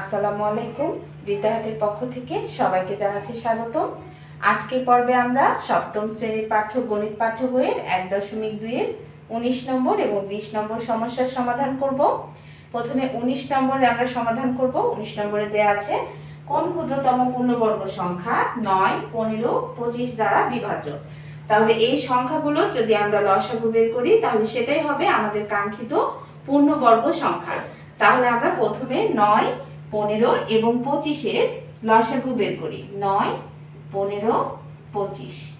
আসসালামু আলাইকুম। বিদ্যাহাটের পক্ষ থেকে সবাইকে জানাচ্ছি স্বাগত। আজকের পর্বে আমরা সপ্তম শ্রেণির পাঠ্য গণিত পাঠ্য বইয়ের এক দশমিক দুইয়ের উনিশ নম্বর এবং বিশ নম্বর সমস্যার সমাধান করব। প্রথমে উনিশ নম্বরে আমরা সমাধান করব। উনিশ নম্বরে দেওয়া আছে, কোন ক্ষুদ্রতম পূর্ণবর্গ সংখ্যা নয়, পনেরো, পঁচিশ দ্বারা বিভাজ্য? তাহলে এই সংখ্যাগুলো যদি আমরা লসাগু বের করি, তাহলে সেটাই হবে আমাদের কাঙ্ক্ষিত পূর্ণবর্গ সংখ্যা। তাহলে আমরা প্রথমে নয় পনেরো এবং পঁচিশের লসাগু বের করি। নয়, পনেরো, পঁচিশ।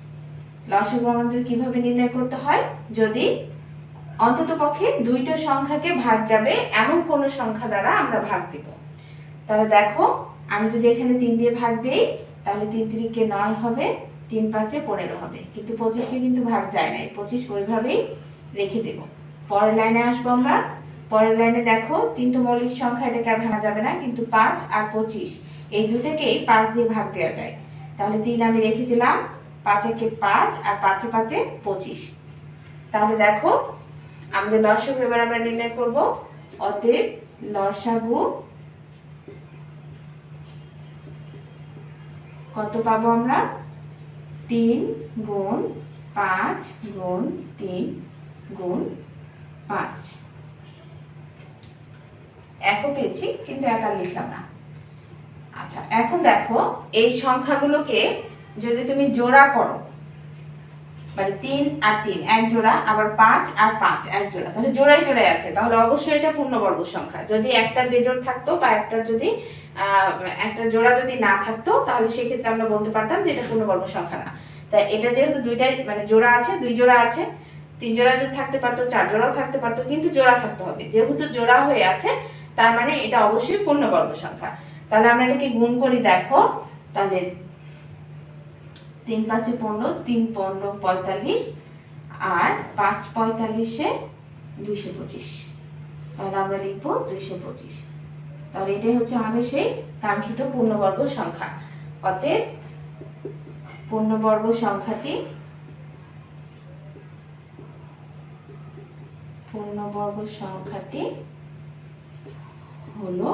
লসাগু আমাদের কীভাবে নির্ণয় করতে হয়? যদি অন্তত পক্ষে দুইটা সংখ্যাকে ভাগ যাবে, এমন কোনো সংখ্যা দ্বারা আমরা ভাগ দিব। তাহলে দেখো, আমি যদি এখানে তিন দিয়ে ভাগ দিই, তাহলে তিন তিরিকে নয় হবে, তিন পাঁচে পনেরো হবে। কিন্তু পঁচিশকে কিন্তু ভাগ যায় নাই। পঁচিশ ওইভাবেই রেখে দেব। পরের লাইনে আসব আমরা। পরের লাইনে দেখো তিন তো মৌলিক সংখ্যা এটাকে আর ভাঙা যাবে না, কিন্তু পাঁচ আর পঁচিশ, এই দুটাকেই পাঁচ দিয়ে ভাগ দেওয়া যায়। তাহলে তিন আমি রেখে দিলাম, পাঁচ একে পাঁচ আর পাঁচে পাঁচে পঁচিশ। তাহলে দেখো, আমাদের লসাগু এবার আমরা নির্ণয় করব, অতএব লসাগু কত পাবো আমরা? তিন গুণ পাঁচ গুণ তিন গুণ পাঁচ। একও পেয়েছি, কিন্তু এক লিখলাম না। আচ্ছা এখন দেখো, এই সংখ্যাগুলোকে যদি তুমি জোড়া করো মানে তিন আর তিন, এক জোড়া, আবার পাঁচ আর পাঁচ, এক জোড়া, তাহলে জোড়াই জোড়াই আছে, তাহলে অবশ্যই এটা পূর্ণবর্গ সংখ্যা। যদি একটা বেজোড় থাকতো বা একটা যদি একটা জোড়া যদি না থাকতো, তাহলে সেক্ষেত্রে আমরা বলতে পারতাম যে এটা পূর্ণবর্গ সংখ্যা না। তাই এটা যেহেতু দুইটাই মানে জোড়া আছে, দুই জোড়া আছে, তিন জোড়া যদি থাকতে পারতো, চার জোড়াও থাকতে পারতো, কিন্তু জোড়া থাকতে হবে। যেহেতু জোড়া হয়ে আছে তার মানে এটা অবশ্যই পূর্ণবর্গ সংখ্যা। তাহলে আমরা এটাকে গুণ করি, দেখো, তাহলে তিন পাঁচে পনেরো, তিন পনেরো পঁয়তাল্লিশ, আর পাঁচ পঁয়তাল্লিশে দুইশো পঁচিশ। তাহলে আমরা লিখব দুইশো পঁচিশ। তাহলে এটাই হচ্ছে আমাদের সেই কাঙ্ক্ষিত পূর্ণবর্গ সংখ্যা। অতএব পূর্ণবর্গ সংখ্যাটি পূর্ণবর্গ সংখ্যাটি হলো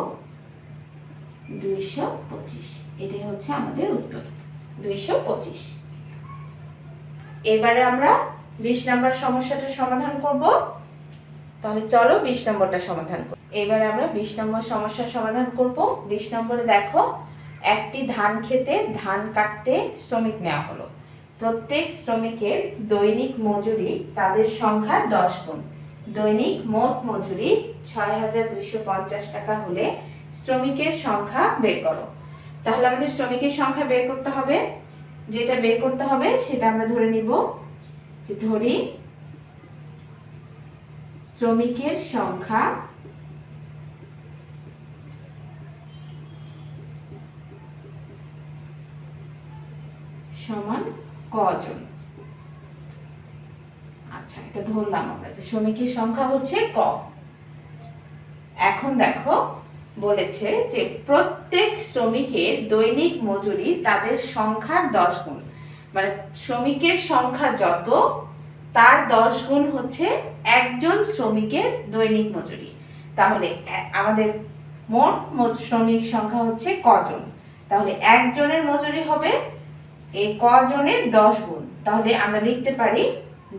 দুইশো পঁচিশ। এটাই হচ্ছে আমাদের উত্তর। দুইশো পঁচিশ। এবারে আমরা বিশ নম্বর সমস্যাটা সমাধান করব। তাহলে চলো বিশ নম্বরটা সমাধান করব এবারে আমরা বিশ নম্বর সমস্যার সমাধান করব। বিশ নম্বরে দেখো, একটি ধান খেতে ধান কাটতে শ্রমিক নেওয়া হলো। প্রত্যেক শ্রমিকের দৈনিক মজুরি তাদের সংখ্যা দশ গুণ। দৈনিক মোট মজুরি ছয় হাজার দুইশো পঞ্চাশ টাকা হলে শ্রমিকের সংখ্যা বের করো। তাহলে আমাদের শ্রমিকের সংখ্যা বের করতে হবে। যেটা বের করতে হবে, সেটা আমরা ধরে নিব যে ধরি শ্রমিকের সংখ্যা সমান কজন আচ্ছা এটা ধরলাম আমরা যে শ্রমিকের সংখ্যা হচ্ছে ক। এখন দেখো, বলেছে যে প্রত্যেক শ্রমিকের দৈনিক মজুরি তাদের সংখ্যার দশ গুণ। মানে শ্রমিকের সংখ্যা যত, তার দশ গুণ হচ্ছে একজন শ্রমিকের দৈনিক মজুরি। তাহলে আমাদের মোট শ্রমিক সংখ্যা হচ্ছে কজন? তাহলে একজনের মজুরি হবে এই কজনের দশ গুণ। তাহলে আমরা লিখতে পারি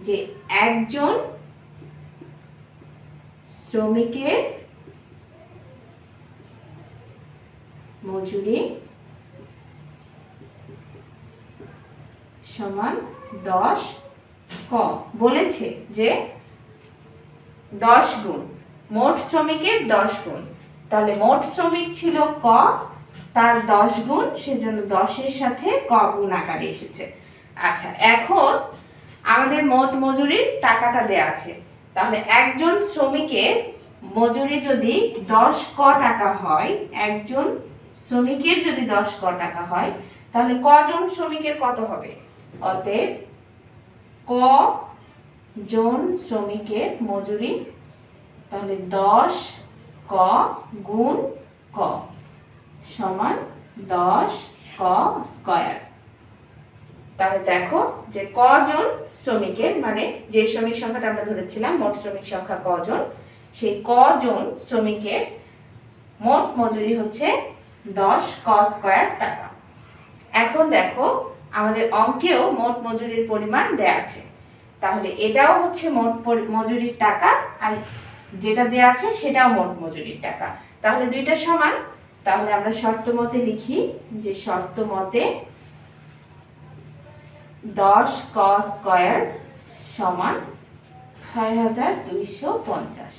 যে একজন শ্রমিকের মজুরি সমান দশ ক। বলেছে যে দশ গুণ। মোট শ্রমিকের দশ গুণ। তাহলে মোট শ্রমিক ছিল ক, তার দশ গুণ, সেজন্য দশের সাথে ক গুণ আকারে এসেছে। আচ্ছা এখন আমাদের মোট মজুরির টাকাটা দেয়া আছে। তাহলে একজন শ্রমিকের মজুরি যদি দশ ক টাকা হয়, একজন শ্রমিকের যদি দশ ক টাকা হয়, তাহলে কজন শ্রমিকের কত হবে? অতএব ক জন শ্রমিকের মজুরি, তাহলে দশ ক গুণ ক সমান দশ ক স্কয়ার। তাহলে দেখো যে কজন শ্রমিকের মানে যে শ্রমিক সংখ্যাটা আমরা ধরেছিলাম, মোট শ্রমিক সংখ্যা কজন? সেই কজন শ্রমিকের মোট মজুরি হচ্ছে দশ ক স্কোয়ার টাকা। এখন দেখো আমাদের অঙ্কেও মোট মজুরির পরিমাণ দেয়া আছে। তাহলে এটাও হচ্ছে মোট মজুরির টাকা, আর যেটা দেয়া আছে সেটাও মোট মজুরির টাকা। তাহলে দুইটা সমান। তাহলে আমরা শর্ত মতে লিখি যে শর্ত মতে দশ ক স্কোয়ার সমান ছয় হাজার দুইশো পঞ্চাশ।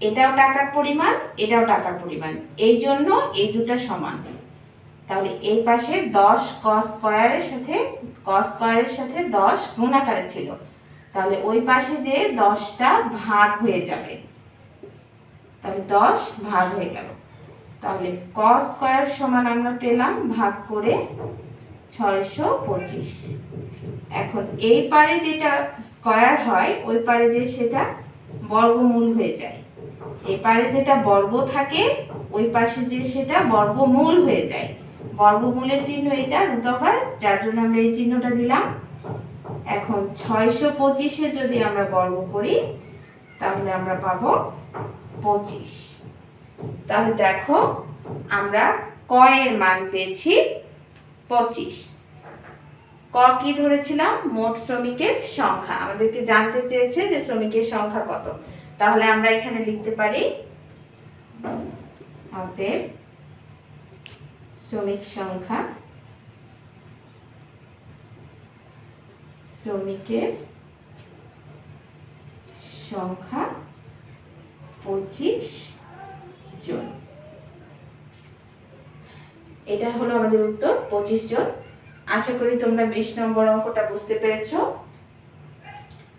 এটাও টাকার পরিমাণ, এটাও টাকার পরিমাণ। এই জন্য এই দুটো সমান। তাহলে এই পাশে দশ ক স্কোয়ারের সাথে ক স্কোয়ারের সাথে দশ গুণাকারে ছিল। তাহলে ওই পাশে যে দশটা ভাগ হয়ে যাবে, তাহলে দশ ভাগ হয়ে গেল। তাহলে ক স্কোয়ার সমান আমরা পেলাম, ভাগ করে ছয়শো পঁচিশ। এখন এই পারে যেটা স্কোয়ার হয়, ওই পারে যে সেটা বর্গমূল হয়ে যায়। এই পারে যেটা বর্গ থাকে, ওই পাশে যে সেটা বর্গমূল হয়ে যায়। বর্গমূলের চিহ্ন এটা রুট ওভার যার জন্য আমরা এই চিহ্নটা দিলাম। এখন ছয়শো পঁচিশে যদি আমরা বর্গ করি, তাহলে আমরা পাবো পঁচিশ। তাহলে দেখো, আমরা ক এর মান পেয়েছি পঁচিশ। ক কি ধরেছিলাম? মোট শ্রমিকের সংখ্যা। আমাদেরকে জানতে চেয়েছে যে শ্রমিকের সংখ্যা কত। তাহলে আমরা এখানে লিখতে পারি অতএব শ্রমিক সংখ্যা, শ্রমিকের সংখ্যা পঁচিশ জন। এটা হলো আমাদের উত্তর, পঁচিশ জন। আশা করি তোমরা বিশ নম্বর অঙ্কটা বুঝতে পেরেছ।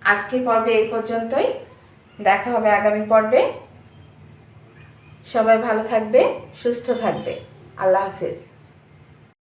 আজকের পর্বে এই পর্যন্তই। দেখা হবে আগামী পর্বে। সবাই ভালো থাকবে, সুস্থ থাকবে। আল্লাহ হাফেজ।